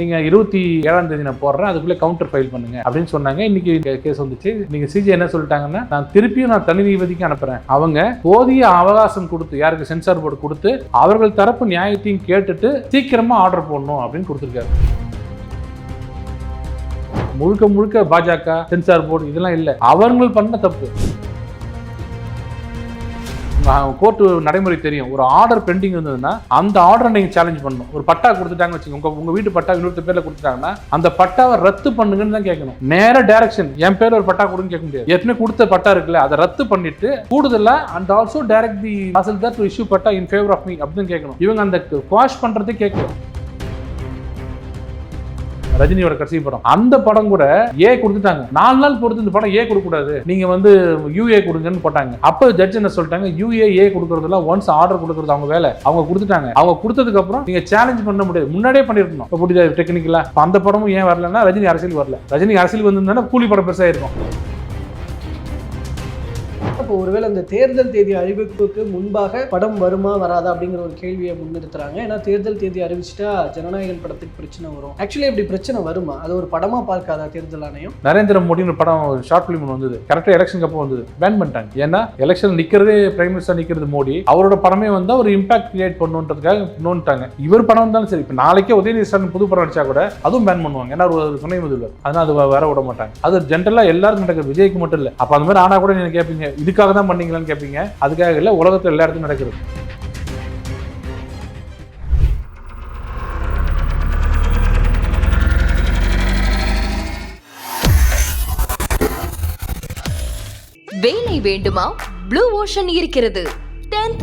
நீங்கள் இருபத்தி ஏழாம் தேதி நான் போடுறேன் அதுக்குள்ளே கவுண்டர் ஃபைல் பண்ணுங்க அப்படின்னு சொன்னாங்க. இன்னைக்கு கேஸ் வந்துச்சு. நீங்கள் சிஜி என்ன சொல்லிட்டாங்கன்னா நான் திருப்பியும் நான் தனி நீதிபதிக்கு அனுப்புறேன். அவங்க போதிய அவகாசம் கொடுத்து யாருக்கு சென்சார் போர்டு கொடுத்து அவர்கள் தரப்பு நியாயத்தையும் கேட்டுட்டு சீக்கிரமா ஆர்டர் போடணும் அப்படின்னு கொடுத்துருக்காரு. முழுக்க முழுக்க பாஜக சென்சார் போர்டு இதெல்லாம் இல்லை. அவர்கள் பண்ண தப்பு. கோர்ட்டு நடைமுறை தெரியும். ஒரு ஆர்டர் பெண்டிங் இருந்ததுன்னா அந்த ஆர்டரை நீங்கள் சேலஞ்ச் பண்ணணும். ஒரு பட்டா கொடுத்துட்டாங்கன்னு வச்சுக்கோங்க. உங்கள் உங்கள் வீட்டு பட்டா இன்னொருத்த பேரில் கொடுத்துட்டாங்கன்னா அந்த பட்டாவை ரத்து பண்ணுங்கன்னு தான் கேட்கணும். நேர டேரக்ஷன் என் பேர் ஒரு பட்டா கொடுன்னு கேட்க முடியாது. ஏற்கனவே கொடுத்த பட்டா இருக்குல்ல அதை ரத்து பண்ணிட்டு கூடுதலாக and also direct the tahsildar to issue patta in favour of me அப்படின்னு கேட்கணும். இவங்க அந்த குவாஷ் பண்ணுறதே கேட்கணும் ரஜினியோட கடைசி படம். அந்த படம் கூட ஏ கொடுத்துட்டாங்க. நாலு நாள் பொறுத்து இந்த படம் ஏ கொடுக்க கூடாது நீங்க வந்து யூஏ கொடுங்கன்னு போட்டாங்க. அப்போ ஜட்ஜ் என்ன சொல்லிட்டாங்க? யூஏ ஏ கொடுக்கறதுலாம் ஒன்ஸ் ஆர்டர் கொடுக்கறது அவங்க வேலை. அவங்க கொடுத்துட்டாங்க. அவங்க கொடுத்ததுக்கு அப்புறம் நீங்க சேலஞ்ச் பண்ண முடியாது. முன்னாடியே பண்ணிருக்கணும் இப்போ புரியுதா? டெக்னிக்கலா அந்த படமும் ஏன் வரலன்னா ரஜினி அரசியல் வரல. ரஜினி அரசியல் வந்திருந்தா கூலி படம் பெருசாக இருக்கும் இப்போ ஒருவேளை அந்த தேர்தல் தேதி அறிவிப்புக்கு முன்பாக படம் வருமா வராதா அப்படிங்கிற ஒரு கேள்வியை முன்னிறுத்துறாங்க. ஏன்னா தேர்தல் தேதி அறிவிச்சிட்டா ஜனநாயகன் படத்துக்கு பிரச்சனை வரும். ஆக்சுவலி இப்படி பிரச்சனை வருமா? அது ஒரு படமா பார்க்காதா தேர்தல் ஆணையம்? நரேந்திர மோடின்னு படம் ஷார்ட் பிலிம் வந்தது. கரெக்டாக எலெக்ஷனுக்கு அப்போ வந்தது. பேன் பண்ணிட்டாங்க. ஏன்னா எலெக்ஷன் நிக்கிறதே பிரைம் மினிஸ்டர் நிக்கிறது மோடி. அவரோட படமே வந்தா ஒரு இம்பாக்ட் கிரியேட் பண்ணுன்றதுக்காக நோன்ட்டாங்க இவர் படம் வந்தாலும் சரி இப்போ நாளைக்கே உதயநிதி ஸ்டாலின் புது படம் நடிச்சா கூட அதுவும் பேன் பண்ணுவாங்க. ஏன்னா ஒரு துணை முதல்வர். அதனால அது வர விட மாட்டாங்க. அது ஜென்ரலாக எல்லாருக்கும் நடக்கிற விஜய்க்கு மட்டும் இல்லை. அப்போ அந்த மாதிரி ஆனா கூட நீங்க கேட்பீங்க இதுக்காக தான் பண்ணீங்களான்னு கேட்பீங்க அதுக்காக இல்லை உலகத்தில் எல்லா இடத்துலையும் நடக்கிறது. வேலை வேண்டுமா? ப்ளூ ஓஷன் இருக்கிறது. 10th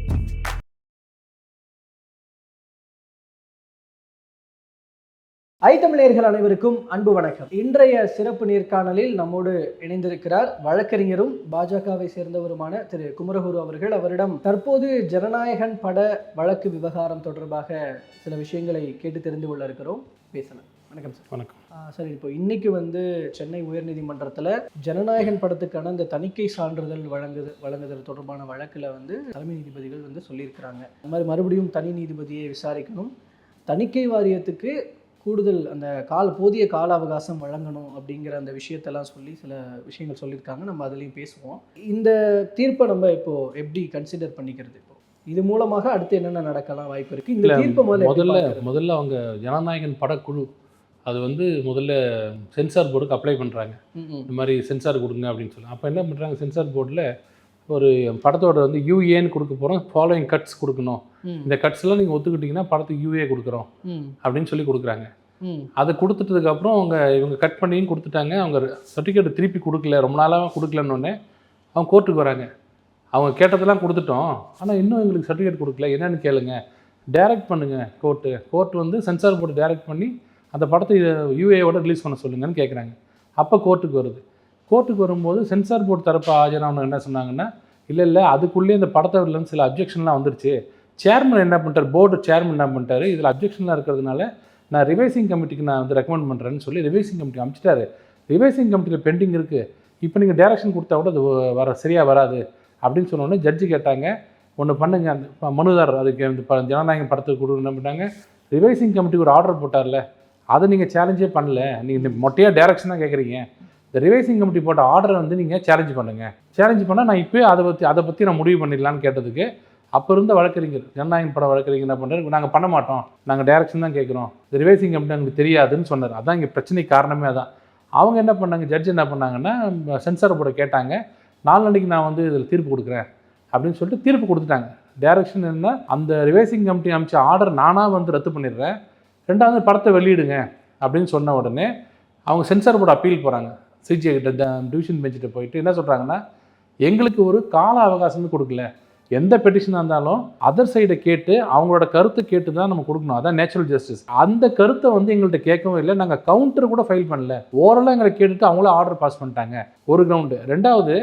ஐ தமிழர்கள் அனைவருக்கும் அன்பு வணக்கம். இன்றைய சிறப்பு நேர்காணலில் நம்மோடு இணைந்திருக்கிறார் வழக்கறிஞரும் பாஜகவை சேர்ந்தவருமான திரு குமரகுரு அவர்கள். அவரிடம் தற்போது ஜனநாயகன் பட வழக்கு விவகாரம் தொடர்பாக சில விஷயங்களை கேட்டு தெரிந்து கொள்ள இருக்கிறோம். பேசலாம். வணக்கம் சார். வணக்கம். சரி இப்போ இன்னைக்கு வந்து சென்னை உயர்நீதிமன்றத்தில் ஜனநாயகன் படத்துக்கான இந்த தணிக்கை சான்றிதழ் வழங்குது வழங்குதல் தொடர்பான வழக்கில் வந்து தலைமை நீதிபதிகள் வந்து சொல்லியிருக்கிறாங்க. இந்த மாதிரி மறுபடியும் தனி நீதிபதியை விசாரிக்கணும். தணிக்கை வாரியத்துக்கு கூடுதல் அந்த கால போதிய கால அவகாசம் வழங்கணும் அப்படிங்கிற அந்த விஷயத்தெல்லாம் சொல்லி சில விஷயங்கள் சொல்லியிருக்காங்க. நம்ம அதுலேயும் பேசுவோம். இந்த தீர்ப்பை நம்ம இப்போ எப்படி கன்சிடர் பண்ணிக்கிறது இப்போ? இது மூலமாக அடுத்து என்னென்ன நடக்கலாம் வாய்ப்பு இருக்கு? இந்த தீர்ப்பை முதல்ல முதல்ல அவங்க ஜனநாயகன் படக்குழு அது வந்து முதல்ல சென்சார் போர்டுக்கு அப்ளை பண்ணுறாங்க. இந்த மாதிரி சென்சார் கொடுங்க அப்படின்னு சொல்லி. அப்போ என்ன பண்ணுறாங்க சென்சார் போர்டில் ஒரு படத்தோட வந்து யூஏன்னு கொடுக்க போகிறோம் ஃபாலோயிங் கட்ஸ் கொடுக்கணும். இந்த கட்ஸ்லாம் நீங்கள் ஒத்துக்கிட்டிங்கன்னா படத்துக்கு யூஏ கொடுக்குறோம். அப்படின்னு சொல்லி கொடுக்குறாங்க. அதை கொடுத்துட்டதுக்கப்புறம் அவங்க இவங்க கட் பண்ணியும் கொடுத்துட்டாங்க. அவங்க சர்டிஃபிகேட் திருப்பி கொடுக்கல. ரொம்ப நாளாக கொடுக்கலன்னொடனே அவங்க கோர்ட்டுக்கு வராங்க. அவங்க கேட்டதெல்லாம் கொடுத்துட்டோம். ஆனால் இன்னும் எங்களுக்கு சர்டிஃபிகேட் கொடுக்கல. என்னன்னு கேளுங்க. டைரக்ட் பண்ணுங்க கோர்ட்டு கோர்ட் வந்து சென்சார் போர்டு டைரக்ட் பண்ணி அந்த படத்தை யூஏவோட ரிலீஸ் பண்ண சொல்லுங்கன்னு கேட்குறாங்க அப்போ கோர்ட்டுக்கு வருது. கோர்ட்டுக்கு வரும்போது சென்சார் போர்டு தரப்பு ஆஜரானவங்க என்ன சொன்னாங்கன்னா இல்லை இல்லை அதுக்குள்ளேயே இந்த படத்தை சில அப்ஜெக்ஷன்லாம் வந்துருச்சு. சேர்மன் என்ன பண்ணிட்டார்? போர்டு சேர்மன் என்ன பண்ணிட்டாரு? இதில் அப்ஜெக்ஷன்லாம் இருக்கிறதுனால நான் ரிவைசிங் கமிட்டிக்கு நான் வந்து ரெக்கமெண்ட் பண்ணுறேன்னு சொல்லி ரிவைசிங் கமிட்டி அமைச்சிட்டாரு. ரிவைசிங் கமிட்டியில் பெண்டிங் இருக்குது இப்போ நீங்கள் டேரக்ஷன் கொடுத்தா கூட அது வர சரியாக வராது. அப்படின்னு சொன்னோடனே ஜட்ஜி கேட்டாங்க. ஒன்று பண்ணுங்க. அந்த மனுதாரர் அதுக்கு இந்த ப ஜனநாயகம் படத்துக்கு கொடுக்க என்ன பண்ணாங்க ரிவைசிங் கமிட்டிக்கு ஒரு ஆர்டர் போட்டார்ல. அதை நீங்கள் சேலஞ்சே பண்ணல. நீங்கள் மொட்டையாக டேரக்ஷன் தான் கேட்குறீங்க இந்த ரிவைசிங் கமிட்டி போட்ட ஆர்டரை வந்து நீங்கள் சேலஞ்ச் பண்ணுங்கள் சேலஞ்ச் பண்ணால் நான் இப்போயே அதை பற்றி அதை பற்றி நான் முடிவு பண்ணிடலான்னு கேட்டதுக்கு அப்போ இருந்த வழக்கறிஞர் ஜனநாயகம் பட வழக்கறிஞர் என்ன பண்ணுறாரு நாங்கள் பண்ண மாட்டோம். நாங்கள் டேரக்ஷன் தான் கேட்குறோம். இந்த ரிவைசிங் கமிட்டி எனக்கு தெரியாதுன்னு சொன்னார். அதான் இங்கே பிரச்சனைக்கு காரணமே அதான். அவங்க என்ன பண்ணாங்க? ஜட்ஜ் என்ன பண்ணாங்கன்னா சென்சார் போர்டை கேட்டாங்க. நாளைக்கு நான் வந்து இதில் தீர்ப்பு கொடுக்குறேன் அப்படின்னு சொல்லிட்டு தீர்ப்பு கொடுத்துட்டாங்க. டைரக்ஷன் என்ன? அந்த ரிவைசிங் கமிட்டி அமைச்ச ஆர்டர் நானாக வந்து ரத்து பண்ணிடுறேன். ரெண்டாவது படத்தை வெளியிடுங்க அப்படின்னு சொன்ன உடனே அவங்க சென்சார் போர்டு அப்பீல் போகிறாங்க சிஜிஐ கிட்ட டிவிஷன் பெஞ்சிட்ட போயிட்டு என்ன சொல்கிறாங்கன்னா எங்களுக்கு ஒரு கால அவகாசம்னு கொடுக்கல. எந்த பெட்டிஷனாக இருந்தாலும் அதர் சைடை கேட்டு அவங்களோட கருத்தை கேட்டு தான் நம்ம கொடுக்கணும். அதான் நேச்சுரல் ஜஸ்டிஸ் அந்த கருத்தை வந்து எங்கள்கிட்ட கேட்கவும் இல்லை. நாங்கள் கவுண்டர் கூட ஃபைல் பண்ணல. ஓரலாக எங்களை கேட்டுட்டு அவங்களும் ஆர்டர் பாஸ் பண்ணிட்டாங்க. ஒரு கிரவுண்டு ரெண்டாவது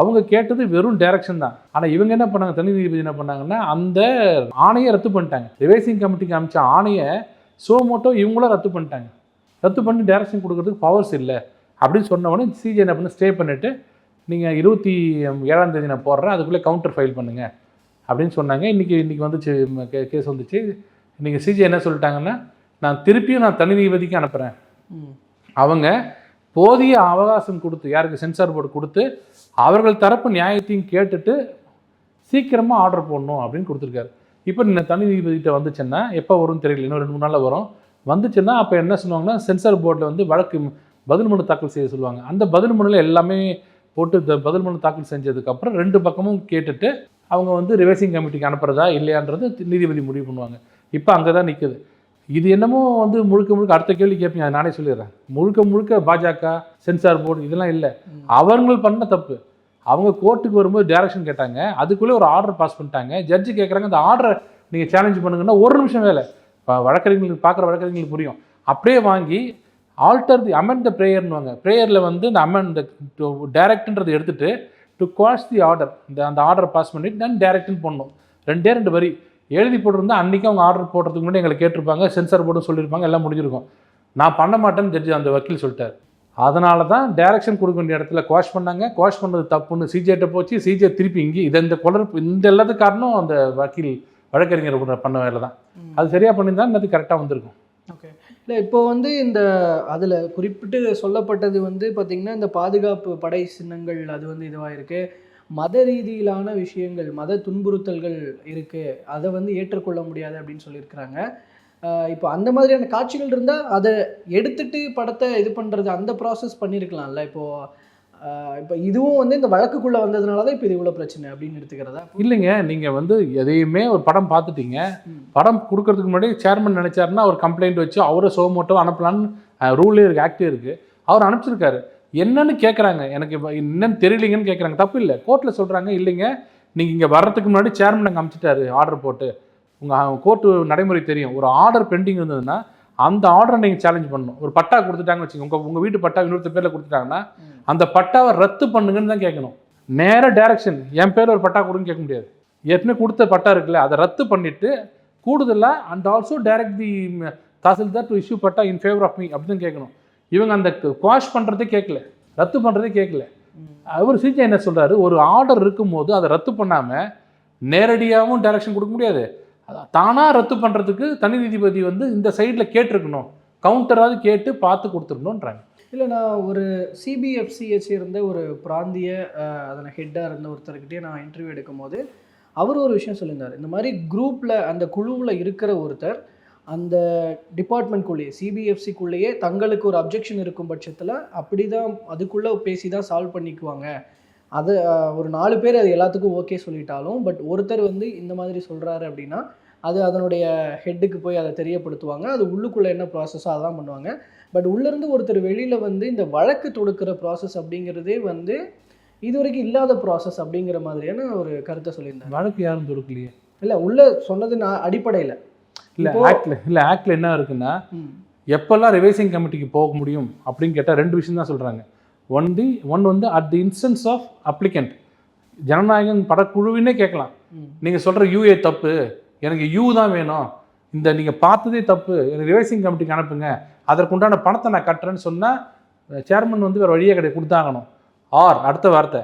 அவங்க கேட்டது வெறும் டைரக்ஷன் தான். ஆனால் இவங்க என்ன பண்ணாங்க? தனி நீதிபதி என்ன பண்ணாங்கன்னா அந்த ஆணையை ரத்து பண்ணிட்டாங்க. ரிவைசிங் கமிட்டிக்கு அமைச்ச ஆணையை சோமோட்டோ இவங்களும் ரத்து பண்ணிட்டாங்க. ரத்து பண்ணி டைரக்ஷன் கொடுக்கறதுக்கு பவர்ஸ் இல்லை. அப்படின்னு சொன்ன உடனே சிஜி என்ன பண்ணி ஸ்டே பண்ணிவிட்டு நீங்கள் இருபத்தி ஏழாம் தேதி நான் போடுறேன் அதுக்குள்ளே கவுண்டர் ஃபைல் பண்ணுங்க அப்படின்னு சொன்னாங்க. இன்றைக்கி இன்றைக்கி வந்துச்சு கேஸ் வந்துச்சு. இன்றைக்கி சிஜி என்ன சொல்லிட்டாங்கன்னா நான் திருப்பியும் நான் தனி நீதிபதிக்கு அனுப்புகிறேன். அவங்க போதிய அவகாசம் கொடுத்து யாருக்கு சென்சார் போர்டு கொடுத்து அவர்கள் தரப்பு நியாயத்தையும் கேட்டுட்டு சீக்கிரமாக ஆர்டர் போடணும் அப்படின்னு கொடுத்துருக்காரு. இப்போ இந்த தனி நீதிபதிகிட்ட வந்துச்சுன்னா எப்போ வரும்னு தெரியல இன்னும் ரெண்டு மூணு நாளில் வரும். வந்துச்சுன்னா அப்போ என்ன சொல்லுவாங்கன்னா சென்சார் போர்டில் வந்து வழக்கு பதில் மனு தாக்கல் செய்ய சொல்லுவாங்க. அந்த பதில் மனுவில் எல்லாமே போட்டு பதில் மனு தாக்கல் செஞ்சதுக்கப்புறம் ரெண்டு பக்கமும் கேட்டுட்டு அவங்க வந்து ரிவைசிங் கமிட்டிக்கு அனுப்புறதா இல்லையான்றது நீதிபதி முடிவு பண்ணுவாங்க. இப்போ அங்கே தான் நிற்குது இது என்னமோ வந்து முழுக்க முழுக்க அடுத்த கேள்வி கேட்பீங்க நானே சொல்லிடுறேன். முழுக்க முழுக்க பாஜக சென்சார் போர்டு இதெல்லாம் இல்லை. அவர்கள் பண்ண தப்பு. அவங்க கோர்ட்டுக்கு வரும்போது டைரக்ஷன் கேட்டாங்க. அதுக்குள்ளே ஒரு ஆர்டர் பாஸ் பண்ணிட்டாங்க. ஜட்ஜு கேட்குறாங்க அந்த ஆர்டரை நீங்கள் சேலஞ்ச் பண்ணுங்கன்னா ஒரு நிமிஷம் வேலை. இப்போ வழக்கறிஞர்களுக்கு பார்க்குற வழக்கறிஞர்களுக்கு புரியும். அப்படியே வாங்கி ஆல்டர் தி அமெண்ட் த ப்ரேயர்னுவாங்க ப்ரேயரில் வந்து இந்த அமெண்ட் டேரக்ட்ன்றதை எடுத்துட்டு டு குவாஷ் தி ஆர்டர் இந்த அந்த ஆர்டர் பாஸ் பண்ணிட்டு தென் டேரக்ட்னு போடணும். ரெண்டே ரெண்டு வரி. எழுதி போட்டிருந்தா அன்றைக்கி அவங்க ஆர்டர் போடுறதுக்கு முன்னாடி எங்களை கேட்டிருப்பாங்க சென்சார் போர்டும் சொல்லியிருப்பாங்க எல்லாம் முடிஞ்சிருக்கும். நான் பண்ண மாட்டேன்னு ஜட்ஜி அந்த வக்கீல் சொல்லிட்டார். அதனால தான் டைரக்ஷன் கொடுக்க வேண்டிய இடத்துல குவாஷ் பண்ணாங்க. குவாஷ் பண்ணது தப்புன்னு சிஜேட்ட போச்சு. சிஜே திருப்பி இங்கே இதை இந்த குளர்ப்பு இந்த எல்லாத்துக்கு காரணம் அந்த வக்கீல் வழக்கறிஞர் பண்ண வேலை தான். அது சரியாக பண்ணியிருந்தா இன்னத்துக்கு கரெக்டாக வந்திருக்கும். ஓகே. இல்லை இப்போ வந்து இந்த அதில் குறிப்பிட்டு சொல்லப்பட்டது வந்து பார்த்திங்கன்னா இந்த பாதுகாப்பு படை சின்னங்கள் அது வந்து இதுவாக இருக்குது மத ரீதியிலான விஷயங்கள் மத துன்புறுத்தல்கள் இருக்குது அதை வந்து ஏற்றுக்கொள்ள முடியாது அப்படின்னு சொல்லியிருக்கிறாங்க. இப்போ அந்த மாதிரியான காட்சிகள் இருந்தால் அதை எடுத்துட்டு படத்தை இது பண்ணுறது அந்த ப்ராசஸ் பண்ணியிருக்கலாம்ல இப்போது இப்போ இதுவும் வந்து இந்த வழக்குக்குள்ளே வந்ததுனால தான் இப்போ இது இவ்வளோ பிரச்சனை அப்படின்னு எடுத்துக்கிறதா? இல்லைங்க நீங்கள் வந்து எதையுமே ஒரு படம் பார்த்துட்டீங்க. படம் கொடுக்கறதுக்கு முன்னாடி சேர்மன் நினைச்சாருன்னா அவர் கம்ப்ளைண்ட் வச்சு அவரை சோமோட்டோ அனுப்பலான்னு ரூலே இருக்குது ஆக்டே இருக்குது அவர் அனுப்பிச்சிருக்காரு. என்னன்னு கேட்குறாங்க எனக்கு என்னன்னு தெரியலீங்கன்னு கேட்குறாங்க தப்பு இல்லை. கோர்ட்டில் சொல்கிறாங்க இல்லைங்க. நீங்கள் இங்கே வர்றதுக்கு முன்னாடி சேர்மன் அங்கே அனுப்பிச்சிட்டாரு. ஆர்டர் போட்டு. உங்கள் கோர்ட்டு நடைமுறை தெரியும். ஒரு ஆர்டர் பெண்டிங் இருந்ததுன்னா அந்த ஆர்டரை நீங்கள் சேலஞ்ச் பண்ணணும். ஒரு பட்டா கொடுத்துட்டாங்கன்னு வச்சுக்கோங்க. உங்கள் உங்கள் வீட்டு பட்டா இன்னொருத்தர் பேரில் கொடுத்துட்டாங்கன்னா. அந்த பட்டாவை ரத்து பண்ணுங்கன்னு தான் கேட்கணும். நேர டைரக்ஷன் என் பேர் ஒரு பட்டா கொடுன்னு கேட்க முடியாது. ஏற்கனவே கொடுத்த பட்டா இருக்குல்ல அதை ரத்து பண்ணிட்டு கூடுதலாக and also direct the tahsildar to issue patta in favour of me அப்படின்னு கேட்கணும். இவங்க அந்த குவாஷ் பண்ணுறதே கேட்கல. ரத்து பண்ணுறதே கேட்கல. அவர் சிஜே என்ன சொல்றாரு? ஒரு ஆர்டர் இருக்கும்போது அதை ரத்து பண்ணாமல் நேரடியாகவும் டைரக்ஷன் கொடுக்க முடியாது. தானாக ரத்து பண்ணுறதுக்கு தனி நீதிபதி வந்து இந்த சைடில் கேட்டிருக்கணும். கவுண்டராவது கேட்டு பார்த்து கொடுத்துருக்கணுன்றாங்க இல்லை நான் ஒரு சிபிஎஃப்சியை சேர்ந்த ஒரு பிராந்திய அதனை அதில் ஹெட்டாக இருந்த ஒருத்தர்கிட்டே நான் இன்டர்வியூ எடுக்கும்போது அவர் ஒரு விஷயம் சொல்லியிருந்தார். இந்த மாதிரி குரூப்பில் அந்த குழுவில் இருக்கிற ஒருத்தர் அந்த டிபார்ட்மெண்ட்குள்ளேயே சிபிஎஃப்சிக்குள்ளேயே தங்களுக்கு ஒரு அப்ஜெக்ஷன் இருக்கும் பட்சத்தில் அப்படி தான் அதுக்குள்ளே பேசி தான் சால்வ் பண்ணிக்குவாங்க. அது ஒரு நாலு பேர் அது எல்லாத்துக்கும் ஓகே சொல்லிட்டாலும் பட் ஒருத்தர் வந்து இந்த மாதிரி சொல்கிறாரு அப்படின்னா அது அதனுடைய ஹெட்டுக்கு போய் அதை தெரியப்படுத்துவாங்க. அது உள்ளுக்குள்ளே என்ன ப்ராசஸோ அதான் பண்ணுவாங்க. பட் உள்ளேருந்து ஒருத்தர் வெளியில் வந்து இந்த வழக்கு தொடுக்கிற ப்ராசஸ் அப்படிங்கிறதே வந்து இது வரைக்கும் இல்லாத ப்ராசஸ் அப்படிங்கிற மாதிரியான ஒரு கருத்தை சொல்லியிருந்தாங்க வழக்கு யாரும் தொடுக்கலையே? இல்லை உள்ள சொன்னது நான் அடிப்படையில். இல்லை ஆக்டில் இல்லை ஆக்டில் என்ன இருக்குன்னா எப்போல்லாம் ரிவைசிங் கமிட்டிக்கு போக முடியும் அப்படின்னு கேட்டால் ரெண்டு விஷயம் தான் சொல்கிறாங்க ஒன் தி ஒன் வந்து at the instance of applicant Jananayagan படக்குழுவினே கேட்கலாம். நீங்கள் சொல்கிற யூஏ தப்பு எனக்கு யூ தான் வேணும். இந்த நீங்கள் பார்த்ததே தப்பு எனக்கு ரிவைசிங் கமிட்டிக்கு அனுப்புங்க. அதற்குண்டான பணத்தை நான் கட்டுறேன்னு சொன்னால் சேர்மன் வந்து வேறு வழியே கிடையாது கொடுத்தாகணும். ஆர் அடுத்த வார்த்தை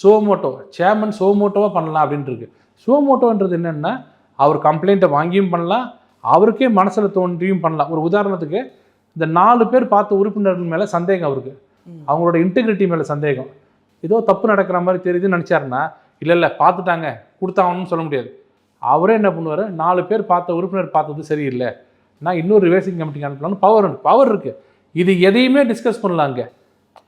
சோமோட்டோ சேர்மன் சோமோட்டோவாக பண்ணலாம் அப்படின்ட்டு சோமோட்டோன்றது என்னென்னா அவர் கம்ப்ளைண்ட்டை வாங்கியும் பண்ணலாம் அவருக்கே மனசில் தோன்றியும் பண்ணலாம். ஒரு உதாரணத்துக்கு இந்த நாலு பேர் பார்த்த உறுப்பினர்கள் மேலே சந்தேகம் அவருக்கு. அவங்களோட இன்டெகிரிட்டி மேலே சந்தேகம். ஏதோ தப்பு நடக்கிற மாதிரி தெரியுதுன்னு நினச்சாருன்னா இல்லை இல்லை பார்த்துட்டாங்க. கொடுத்தாங்கன்னு சொல்ல முடியாது. அவரே என்ன பண்ணுவார்? நாலு பேர் பார்த்த உறுப்பினர் பார்த்தது சரியில்லை. நான் இன்னொரு ரிவேசிங் கமிட்டிக்கு அனுப்பலாம்னு பவர் பவர் இருக்குது இது எதையுமே டிஸ்கஸ் பண்ணலாங்க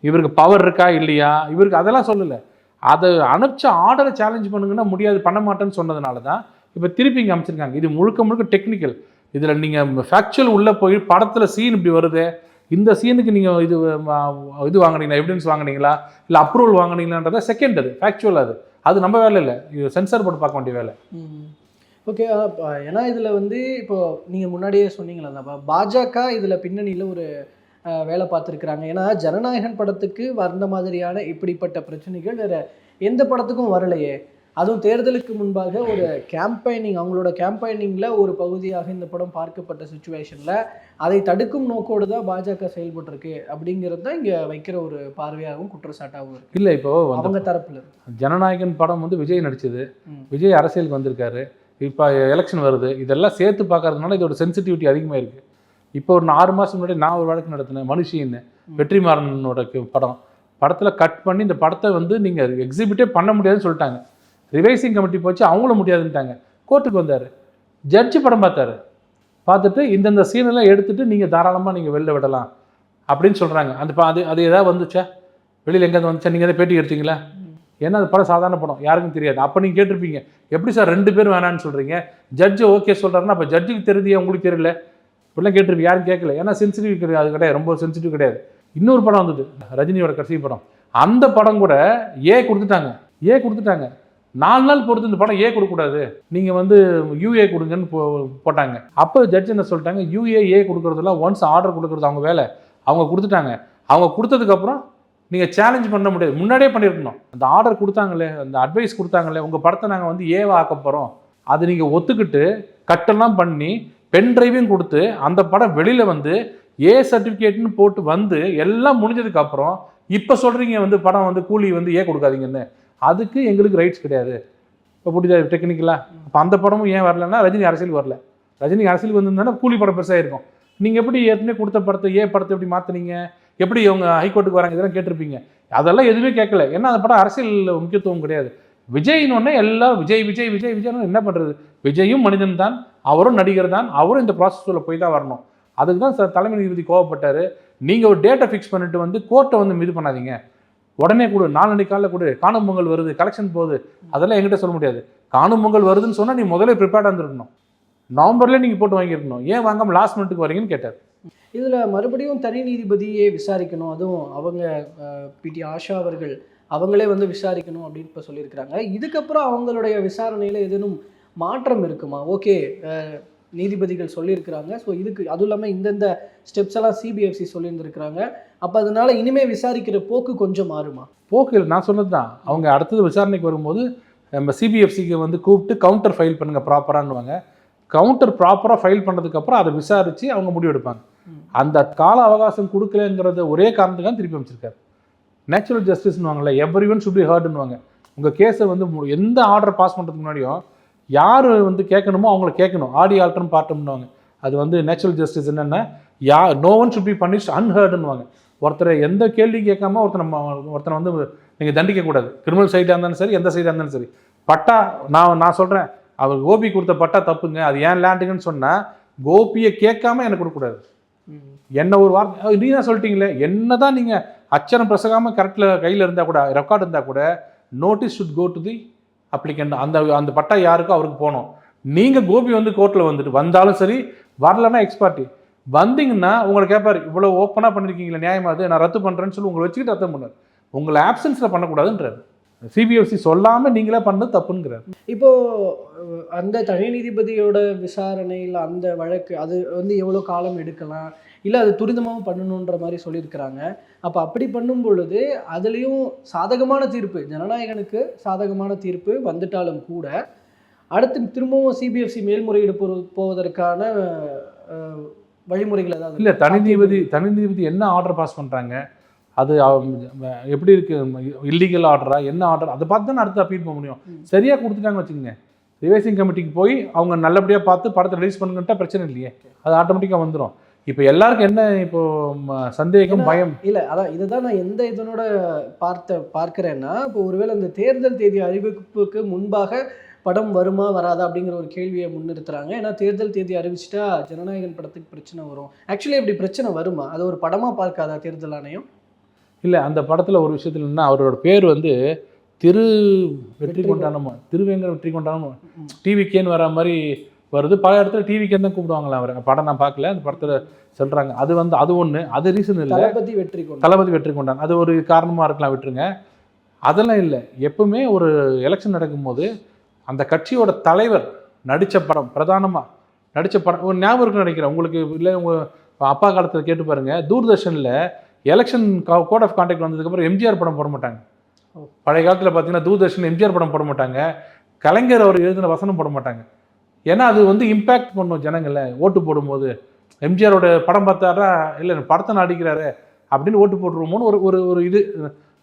இவருக்கு பவர் இருக்கா இல்லையா? இவருக்கு அதெல்லாம் சொல்லலை. அதை அனுப்பிச்ச ஆர்டரை சேலஞ்ச் பண்ணுங்கன்னா முடியாது பண்ண மாட்டேன்னு சொன்னதுனால தான் இப்போ திருப்பி இங்கே அமைச்சிருக்காங்க இது முழுக்க முழுக்க டெக்னிக்கல் இதில் நீங்கள் ஃபேக்சுவல் உள்ளே போய் படத்தில் சீன் இப்படி வருது. இந்த சீனுக்கு நீங்கள் இது இது வாங்குனீங்களா எவிடன்ஸ் வாங்குனீங்களா இல்லை அப்ரூவல் வாங்குனீங்களான்றத செகண்ட் அது ஃபேக்சுவல் அது. அது நம்ம வேலை இல்லை. இது சென்சார் போட்டு பார்க்க வேண்டிய வேலை. ஓகே ஏன்னா இதில் வந்து இப்போ நீங்கள் முன்னாடியே சொன்னீங்களா பாஜக இதில் பின்னணியில் ஒரு வேலை பார்த்துருக்குறாங்க. ஏன்னா ஜனநாயகன் படத்துக்கு வந்த மாதிரியான இப்படிப்பட்ட பிரச்சனைகள் வேறு எந்த படத்துக்கும் வரலையே. அதுவும் தேர்தலுக்கு முன்பாக ஒரு கேம்பெயினிங் அவங்களோட கேம்பெயினிங்ல ஒரு பகுதியாக இந்த படம் பார்க்கப்பட்ட சுச்சுவேஷன்ல அதை தடுக்கும் நோக்கோடு தான் பாஜக செயல்பட்டிருக்கு அப்படிங்கிறது தான் இங்க வைக்கிற ஒரு பார்வையாகவும் குற்றச்சாட்டாகவும் இருக்கு. இல்லை இப்போ அவங்க தரப்புல. ஜனநாயகன் படம் வந்து விஜய் நடிச்சது. விஜய் அரசியலுக்கு வந்திருக்காரு. இப்போ எலெக்ஷன் வருது. இதெல்லாம் சேர்த்து பார்க்கறதுனால இதோட சென்சிட்டிவிட்டி அதிகமாக இருக்குது இப்போ ஒரு ஆறு மாதம் முன்னாடி நான் ஒரு வழக்கு நடத்தினேன் மனுஷின்னு வெற்றிமாறனோட படம். படத்தில் கட் பண்ணி இந்த படத்தை வந்து நீங்கள் எக்ஸிபிட்டே பண்ண முடியாதுன்னு சொல்லிட்டாங்க. ரிவைசிங் கமிட்டி போச்சு அவங்களும் முடியாதுன்ட்டாங்க கோர்ட்டுக்கு வந்தார். ஜட்ஜி படம் பார்த்தாரு. பார்த்துட்டு இந்தந்த சீனெல்லாம் எடுத்துகிட்டு நீங்கள் தாராளமாக நீங்கள் வெளில விடலாம் அப்படின்னு சொல்கிறாங்க அந்த ப- அது அது எதாவது வந்துச்சா? வெளியில் எங்கேருந்து வந்துச்சா? நீங்கள் எதாவது பேட்டி எடுத்தீங்களா? ஏன்னா அது படம் சாதாரண படம். யாருக்கும் தெரியாது. அப்போ நீங்கள் கேட்டிருப்பீங்க. எப்படி சார் ரெண்டு பேரும் வேணான்னு சொல்கிறீங்க ஜட்ஜு ஓகே சொல்கிறாருன்னா அப்போ ஜட்ஜுக்கு தெரியுது? உங்களுக்கு தெரியல. இப்படிலாம் கேட்டிருப்பீங்க. யாரும் கேட்கல. ஏன்னா சென்சிட்டிவ் கிடையாது அது கிடையாது. ரொம்ப சென்சிட்டிவ் கிடையாது. இன்னொரு படம் வந்தது. ரஜினியோட கடைசி படம். அந்த படம் கூட ஏ கொடுத்துட்டாங்க. ஏ கொடுத்துட்டாங்க. நாலு நாள் பொறுத்து இந்த படம் ஏ கொடுக்கக்கூடாது. நீங்கள் வந்து யூஏ கொடுங்கன்னு போ போட்டாங்க. அப்போ ஜட்ஜ் என்ன சொல்லிட்டாங்க? யூஏ ஏ கொடுக்குறதெல்லாம் ஒன்ஸ் ஆர்டர் கொடுக்குறது அவங்க வேலை. அவங்க கொடுத்துட்டாங்க. அவங்க கொடுத்ததுக்கப்புறம் நீங்கள் சேலஞ்ச் பண்ண முடியாது. முன்னாடியே பண்ணியிருக்கணும் அந்த ஆர்டர் கொடுத்தாங்களே அந்த அட்வைஸ் கொடுத்தாங்களே உங்கள் படத்தை நாங்கள் வந்து ஏவா ஆக்க போகிறோம் அது நீங்கள் ஒத்துக்கிட்டு கட்டெல்லாம் பண்ணி பென் டிரைவையும் கொடுத்து அந்த படம் வெளியில் வந்து ஏ சர்டிஃபிகேட்னு போட்டு வந்து எல்லாம் முடிஞ்சதுக்கப்புறம் இப்போ சொல்கிறீங்க வந்து படம் வந்து கூலி வந்து ஏ கொடுக்காதீங்கன்னு. அதுக்கு எங்களுக்கு ரைட்ஸ் கிடையாது. இப்போ புரியுதா டெக்னிக்கலாக அப்போ அந்த படமும் ஏன் வரலன்னா ரஜினி அரசியல் வரல. ரஜினி அரசியல் வந்திருந்தா கூலி படம் பெருசாக இருக்கும் நீங்கள் எப்படி ஏற்கனவே கொடுத்த படத்தை ஏ படத்தை எப்படி மாற்றுனீங்க எப்படி இவங்க ஹைகோர்ட்டுக்கு வராங்க? இதெல்லாம் கேட்டிருப்பீங்க. அதெல்லாம் எதுவுமே கேட்கல. ஏன்னா அந்த படம் அரசியல் முக்கியத்துவம் கிடையாது. விஜய்னு ஒன்று எல்லாம் விஜய் விஜய் விஜய் விஜய்னு என்ன பண்ணுறது விஜயும் மனிதன் தான். அவரும் நடிகர் தான். அவரும் இந்த ப்ராசஸ்க்குள்ளே போய் தான் வரணும். அதுக்கு தான் சார் தலைமை நீதிபதி கோவப்பட்டார். நீங்கள் ஒரு டேட்டை ஃபிக்ஸ் பண்ணிட்டு வந்து கோர்ட்டை வந்து இது பண்ணாதீங்க. உடனே கொடு நாலு காலில் கொடு காணும் பொங்கல் வருது கலெக்ஷன் போகுது. அதெல்லாம் எங்கிட்ட சொல்ல முடியாது. காணும் பொங்கல் வருதுன்னு சொன்னால் நீ முதல்ல ப்ரிப்பேர்டாக இருந்திருக்கணும். நவம்பர்லேயே நீங்கள் போட்டு வாங்கியிருக்கணும் ஏன் வாங்காமல் லாஸ்ட் மினிட்டுக்கு வரீங்கன்னு கேட்டார். இதில் மறுபடியும் தனி நீதிபதியே விசாரிக்கணும். அதுவும் அவங்க பிடி ஆஷா அவர்கள் அவங்களே வந்து விசாரிக்கணும் அப்படின்னு இப்போ சொல்லியிருக்கிறாங்க. இதுக்கப்புறம் அவங்களுடைய விசாரணையில் ஏதேனும் மாற்றம் இருக்குமா? ஓகே நீதிபதிகள் சொல்லியிருக்கிறாங்க. ஸோ இதுக்கு அதுவும் இல்லாமல் இந்தந்த ஸ்டெப்ஸ் எல்லாம் சிபிஎஃப்சி சொல்லியிருந்திருக்கிறாங்க. அப்போ அதனால இனிமே விசாரிக்கிற போக்கு கொஞ்சம் மாறுமா? போக்கு நான் சொன்னது தான் அவங்க அடுத்தது விசாரணைக்கு வரும்போது நம்ம சிபிஎஃப்சிக்கு வந்து கூப்பிட்டு கவுண்டர் ஃபைல் பண்ணுங்கள் ப்ராப்பரானுவாங்க கவுண்டர் ப்ராப்பராக ஃபைல் பண்ணதுக்கப்புறம் அதை விசாரித்து அவங்க முடிவெடுப்பாங்க. அந்த கால அவகாசம் கொடுக்கலங்கிறத ஒரே காரணத்துக்காக திருப்பி அமைச்சிருக்காரு நேச்சுரல் ஜஸ்டிஸ்னுவாங்கல்ல எவ்ரி ஒன் சுட் பி ஹர்டுன்னுவாங்க உங்கள் கேஸை வந்து மு- எந்த ஆர்டர் பாஸ் பண்ணுறதுக்கு முன்னாடியும் யார் வந்து கேட்கணுமோ அவங்கள கேட்கணும். ஆடி ஆல்டர்னு பார்ட்டோம்னுவாங்க அது வந்து நேச்சுரல் ஜஸ்டிஸ் என்னென்னா yeah no one should be punish அன்ஹர்டுன்னுவாங்க ஒருத்தரை எந்த கேள்வியும் கேட்காம ஒருத்தர் நம்ம ஒருத்தனை வந்து நீங்கள் தண்டிக்கக்கூடாது கிரிமினல் சைடாக இருந்தாலும் சரி எந்த சைடாக இருந்தாலும் சரி. பட்டா நான் நான் சொல்கிறேன் அவர் கோபி கொடுத்த பட்டா தப்புங்க. அது ஏன் லேண்டுங்கன்னு சொன்னால் கோபியை கேட்காம எனக்கு கொடுக்கக்கூடாது என்ன ஒரு வார்த்தை நீ தான் சொல்லிட்டீங்களே. என்ன தான் நீங்கள் அச்சரம் பிரசகாமல் கரெக்டில் கையில் இருந்தால் கூட ரெக்கார்டு இருந்தால் கூட notice should go to the applicant அந்த அந்த பட்டா யாருக்கோ அவருக்கு போகணும் நீங்கள் கோபி வந்து கோர்ட்டில் வந்துட்டு வந்தாலும் சரி வரலன்னா எக்ஸ்பார்ட்டி வந்தீங்கன்னா உங்களை கேட்பார் இவ்வளோ ஓப்பனாக பண்ணியிருக்கீங்களே நியாயமாக அது? நான் ரத்து பண்ணுறேன்னு சொல்லி உங்களை வச்சுக்கிட்டு ரத்தம் பண்ணார். உங்களை ஆப்சன்ஸில் பண்ணக்கூடாதுன்றார். சிபிஎஃப்சி சொல்லாமல் நீங்களே பண்ண தப்புங்கிறார் இப்போது அந்த தனி நீதிபதியோட விசாரணையில் அந்த வழக்கு அது வந்து எவ்வளோ காலம் எடுக்கலாம்? இல்லை அது துரிதமாகவும் பண்ணணுன்ற மாதிரி சொல்லியிருக்கிறாங்க. அப்போ அப்படி பண்ணும் பொழுது அதுலேயும் சாதகமான தீர்ப்பு ஜனநாயகனுக்கு சாதகமான தீர்ப்பு வந்துட்டாலும் கூட அடுத்து திரும்பவும் சிபிஎஃப்சி மேல்முறையீடு போவதற்கான வழிமுறைகள் ஏதாவது இல்லை தனி நீதிபதி தனி நீதிபதி என்ன ஆர்டர் பாஸ் பண்ணுறாங்க அது எப்படி இருக்கு? இல்லீகல் ஆர்டரா என்ன ஆர்டர் அதை பார்த்து தானே அடுத்து அப்பீல் போக முடியும். சரியாக கொடுத்துட்டாங்க வச்சுக்கோங்க. ரிவைசிங் கமிட்டிக்கு போய் அவங்க நல்லபடியாக பார்த்து படத்தை ரிலீஸ் பண்ணுங்கன்ட்டா பிரச்சனை இல்லையே. அது ஆட்டோமேட்டிக்காக வந்துடும் இப்போ எல்லாருக்கும் என்ன இப்போ சந்தேகம் பயம்? இல்லை அதான் இதை தான் நான் எந்த இதனோட பார்த்த பார்க்கிறேன்னா இப்போ ஒருவேளை இந்த தேர்தல் தேதி அறிவிப்புக்கு முன்பாக படம் வருமா வராதா அப்படிங்கிற ஒரு கேள்வியை முன்னிறுத்துறாங்க. ஏன்னா தேர்தல் தேதி அறிவிச்சிட்டா ஜனநாயகன் படத்துக்கு பிரச்சனை வரும். ஆக்சுவலி இப்படி பிரச்சனை வருமா? அது ஒரு படமா பார்க்காதா தேர்தல் ஆணையம்? இல்லை அந்த படத்தில் ஒரு விஷயத்தில் என்ன அவரோட பேர் வந்து திரு வெற்றி கொண்டாடமா திருவேங்கர் வெற்றி கொண்டாடமா. டிவிக்கேன்னு வர மாதிரி வருது. பல இடத்துல டிவிக்கேன்னு தான் கூப்பிடுவாங்களா அவர். படம் நான் பார்க்கல. அந்த படத்தில் சொல்கிறாங்க அது வந்து அது ஒன்று அது ரீசன் இல்லை. தளபதி வெற்றி தளபதி வெற்றி கொண்டான் அது ஒரு காரணமாக இருக்கலாம் விட்டுருங்க. அதெல்லாம் இல்லை. எப்பவுமே ஒரு எலெக்ஷன் நடக்கும்போது அந்த கட்சியோட தலைவர் நடித்த படம் பிரதானமாக நடித்த படம். ஒரு ஞாபகம் இருக்குன்னு நினைக்கிறேன். உங்களுக்கு இல்லை உங்கள் அப்பா காலத்தில் கேட்டு பாருங்க. தூர்தர்ஷனில் எலெக்ஷன் கோட் ஆஃப் கான்டாக்ட் வந்ததுக்கப்புறம் எம்ஜிஆர் படம் போட மாட்டாங்க. பழைய காலத்தில் பார்த்தீங்கன்னா தூர்தர்ஷன் எம்ஜிஆர் படம் போட மாட்டாங்க. கலைஞர் அவர் எழுதின வசனம் போட மாட்டாங்க. ஏன்னா அது வந்து இம்பேக்ட் பண்ணும் ஜனங்களை. ஓட்டு போடும்போது எம்ஜிஆரோட படம் பார்த்தாரா? இல்லை படத்தை நடிக்கிறாரு அப்படின்னு ஓட்டு போட்டுருவோமோன்னு ஒரு ஒரு ஒரு இது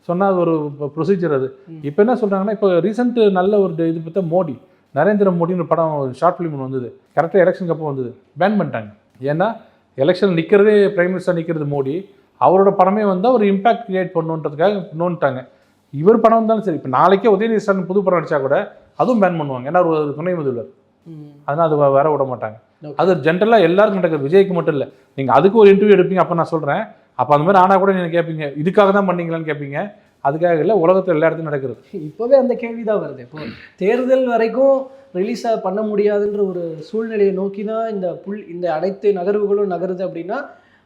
சொன்னால் ஒரு ப்ரொசீஜர் அது. இப்போ என்ன சொல்கிறாங்கன்னா இப்போ ரீசெண்ட் நல்ல ஒரு இது பார்த்தா மோடி நரேந்திர மோடின்னு ஒரு படம் ஷார்ட் ஃபிலிம் ஒன்று வந்தது. கரெக்டாக எலெக்ஷனுக்கு அப்போ வந்தது. பேன் பண்ணிட்டாங்க. ஏன்னா எலெக்ஷன் நிற்கிறதே பிரைம் மினிஸ்டர் நிற்கிறது மோடி அவரோட படமே வந்து ஒரு இம்பாக்ட் கிரியேட் பண்ணுன்றதுக்காக நோன்ட்டாங்க இவர் படம் வந்தாலும் சரி இப்போ நாளைக்கே உதயநிதி ஸ்டாலின் புது படம் நடிச்சா கூட அதுவும் பேன் பண்ணுவாங்க. ஏன்னா ஒரு துணை முதல்வர். அதனால் அது வர விட மாட்டாங்க. அது ஜென்ரலாக எல்லாருக்கும் நடக்குது. விஜய்க்கு மட்டும் இல்லை. நீங்கள் அதுக்கு ஒரு இன்டர்வியூ எடுப்பீங்க அப்போ நான் சொல்கிறேன் அப்போ அந்த மாதிரி ஆனால் கூட நீங்கள் கேட்பீங்க இதுக்காக தான் பண்ணீங்களான்னு கேட்பீங்க அதுக்காக இல்லை உலகத்தில் எல்லா இடத்துலையும் நடக்கிறது இப்போவே அந்த கேள்வி தான் வருது. இப்போ தேர்தல் வரைக்கும் ரிலீஸாக பண்ண முடியாதுன்ற ஒரு சூழ்நிலையை நோக்கி தான் இந்த புல் இந்த அனைத்து நகர்வுகளும் நகருது அப்படின்னா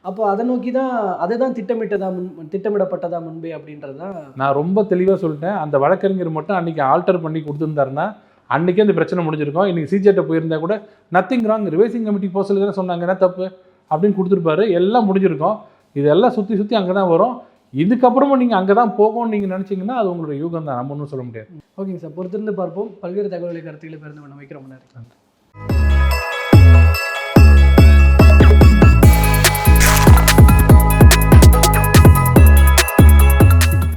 அப்போ அதை நோக்கி தான் அதை தான் திட்டமிட்டதா முன் திட்டமிடப்பட்டதா முன்பே அப்படின்றது தான் நான் ரொம்ப தெளிவாக சொல்லிட்டேன். அந்த வழக்கறிஞர் மட்டும் அன்றைக்கி ஆல்டர் பண்ணி கொடுத்துருந்தாருன்னா அன்றைக்கே அந்த பிரச்சனை முடிஞ்சிருக்கும். இன்றைக்கி சிஜேட்ட போயிருந்தா கூட நத்திங் ராங் ரிவைசிங் கமிட்டி சொல்லி தானே சொன்னாங்க என்ன தப்பு? அப்படின்னு கொடுத்துருப்பாரு. எல்லாம் முடிஞ்சிருக்கும். இதெல்லாம் சுற்றி சுற்றி அங்கே தான் வரும். இதுக்கப்புறமும் நீங்கள் அங்கே தான் போகும்னு நீங்கள் நினச்சிங்கன்னா அது உங்களுடைய யூகம் தான். நம்ம ஒன்றும் சொல்ல முடியாது. ஓகேங்க சார். பொறுத்திருந்து பார்ப்போம். பல்வேறு தகவல்களை கருத்துக்களை பிறந்து பண்ண வைக்கிறோம் நன்றி.